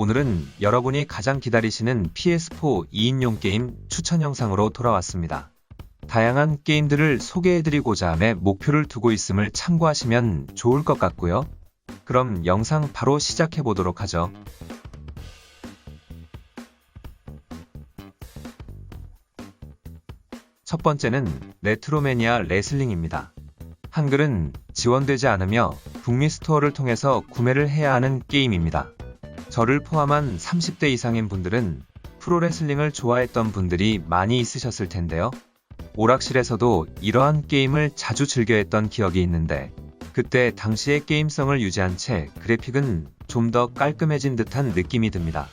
오늘은 여러분이 가장 기다리시는 PS4 2인용 게임 추천 영상으로 돌아왔습니다. 다양한 게임들을 소개해드리고자 함에 목표를 두고 있음을 참고하시면 좋을 것 같고요. 그럼 영상 바로 시작해 보도록 하죠. 첫 번째는 레트로매니아 레슬링입니다. 한글은 지원되지 않으며 북미 스토어를 통해서 구매를 해야 하는 게임입니다. 저를 포함한 30대 이상인 분들은 프로레슬링을 좋아했던 분들이 많이 있으셨을 텐데요. 오락실에서도 이러한 게임을 자주 즐겨했던 기억이 있는데 그때 당시의 게임성을 유지한 채 그래픽은 좀 더 깔끔해진 듯한 느낌이 듭니다.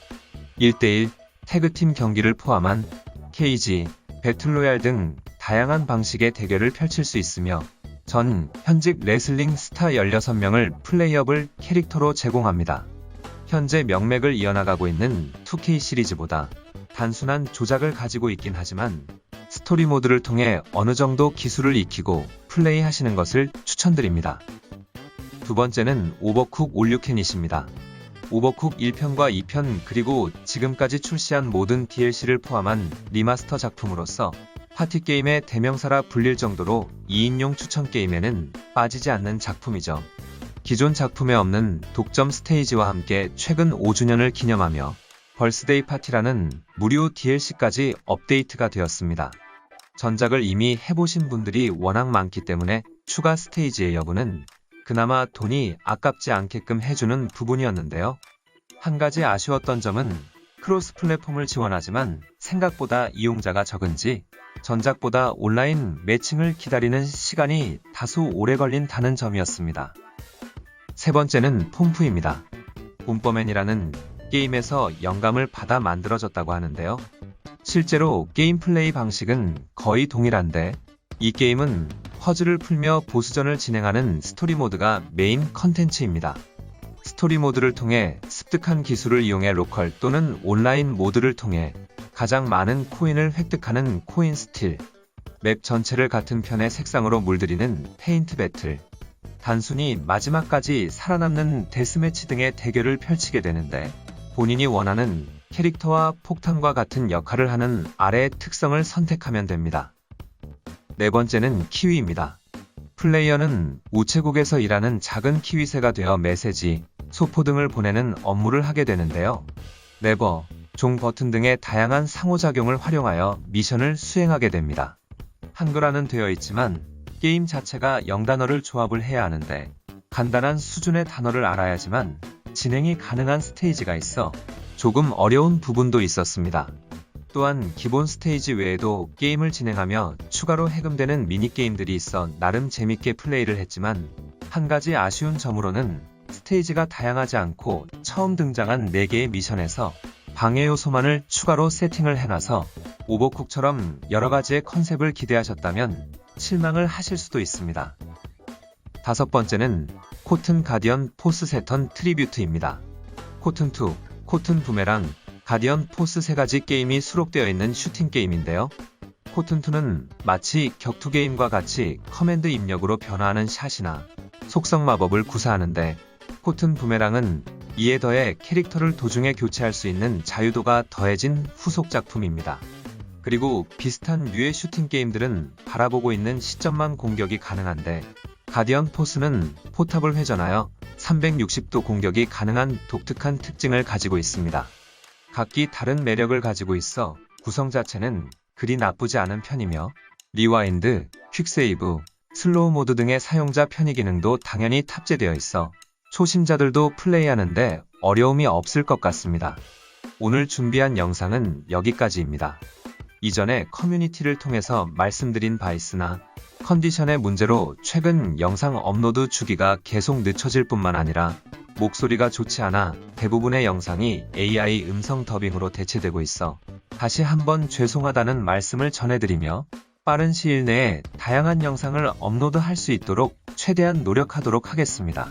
1대1 태그팀 경기를 포함한 케이지, 배틀로얄 등 다양한 방식의 대결을 펼칠 수 있으며 전 현직 레슬링 스타 16명을 플레이어블 캐릭터로 제공합니다. 현재 명맥을 이어나가고 있는 2K 시리즈보다 단순한 조작을 가지고 있긴 하지만 스토리 모드를 통해 어느 정도 기술을 익히고 플레이하시는 것을 추천드립니다. 두 번째는 오버쿡 올류캐닛입니다. 오버쿡 1편과 2편 그리고 지금까지 출시한 모든 DLC를 포함한 리마스터 작품으로서 파티 게임의 대명사라 불릴 정도로 2인용 추천 게임에는 빠지지 않는 작품이죠. 기존 작품에 없는 독점 스테이지와 함께 최근 5주년을 기념하며 벌스데이 파티라는 무료 DLC까지 업데이트가 되었습니다. 전작을 이미 해보신 분들이 워낙 많기 때문에 추가 스테이지의 여부는 그나마 돈이 아깝지 않게끔 해주는 부분이었는데요. 한 가지 아쉬웠던 점은 크로스 플랫폼을 지원하지만 생각보다 이용자가 적은지 전작보다 온라인 매칭을 기다리는 시간이 다소 오래 걸린다는 점이었습니다. 세 번째는 폼프입니다. 봄버맨이라는 게임에서 영감을 받아 만들어졌다고 하는데요. 실제로 게임 플레이 방식은 거의 동일한데 이 게임은 퍼즐을 풀며 보스전을 진행하는 스토리 모드가 메인 컨텐츠입니다. 스토리 모드를 통해 습득한 기술을 이용해 로컬 또는 온라인 모드를 통해 가장 많은 코인을 획득하는 코인 스틸, 맵 전체를 같은 편의 색상으로 물들이는 페인트 배틀, 단순히 마지막까지 살아남는 데스매치 등의 대결을 펼치게 되는데 본인이 원하는 캐릭터와 폭탄과 같은 역할을 하는 아래의 특성을 선택하면 됩니다. 네 번째는 키위입니다. 플레이어는 우체국에서 일하는 작은 키위새가 되어 메시지, 소포 등을 보내는 업무를 하게 되는데요. 레버, 종 버튼 등의 다양한 상호작용을 활용하여 미션을 수행하게 됩니다. 한글화는 되어 있지만 게임 자체가 영단어를 조합을 해야 하는데 간단한 수준의 단어를 알아야지만 진행이 가능한 스테이지가 있어 조금 어려운 부분도 있었습니다. 또한 기본 스테이지 외에도 게임을 진행하며 추가로 해금되는 미니게임들이 있어 나름 재밌게 플레이를 했지만 한 가지 아쉬운 점으로는 스테이지가 다양하지 않고 처음 등장한 4개의 미션에서 방해 요소만을 추가로 세팅을 해놔서 오버쿡처럼 여러 가지의 컨셉을 기대하셨다면 실망을 하실 수도 있습니다. 다섯 번째는 코튼 가디언 포스 세턴 트리뷰트입니다. 코튼 2, 코튼 부메랑, 가디언 포스 세 가지 게임이 수록되어 있는 슈팅 게임인데요. 코튼 2는 마치 격투 게임과 같이 커맨드 입력으로 변화하는 샷이나 속성 마법을 구사하는데 코튼 부메랑은 이에 더해 캐릭터를 도중에 교체할 수 있는 자유도가 더해진 후속 작품입니다. 그리고 비슷한 류의 슈팅 게임들은 바라보고 있는 시점만 공격이 가능한데 가디언 포스는 포탑을 회전하여 360도 공격이 가능한 독특한 특징을 가지고 있습니다. 각기 다른 매력을 가지고 있어 구성 자체는 그리 나쁘지 않은 편이며 리와인드, 퀵세이브, 슬로우 모드 등의 사용자 편의 기능도 당연히 탑재되어 있어 초심자들도 플레이하는데 어려움이 없을 것 같습니다. 오늘 준비한 영상은 여기까지입니다. 이전에 커뮤니티를 통해서 말씀드린 바 있으나 컨디션의 문제로 최근 영상 업로드 주기가 계속 늦춰질 뿐만 아니라 목소리가 좋지 않아 대부분의 영상이 AI 음성 더빙으로 대체되고 있어 다시 한번 죄송하다는 말씀을 전해드리며 빠른 시일 내에 다양한 영상을 업로드할 수 있도록 최대한 노력하도록 하겠습니다.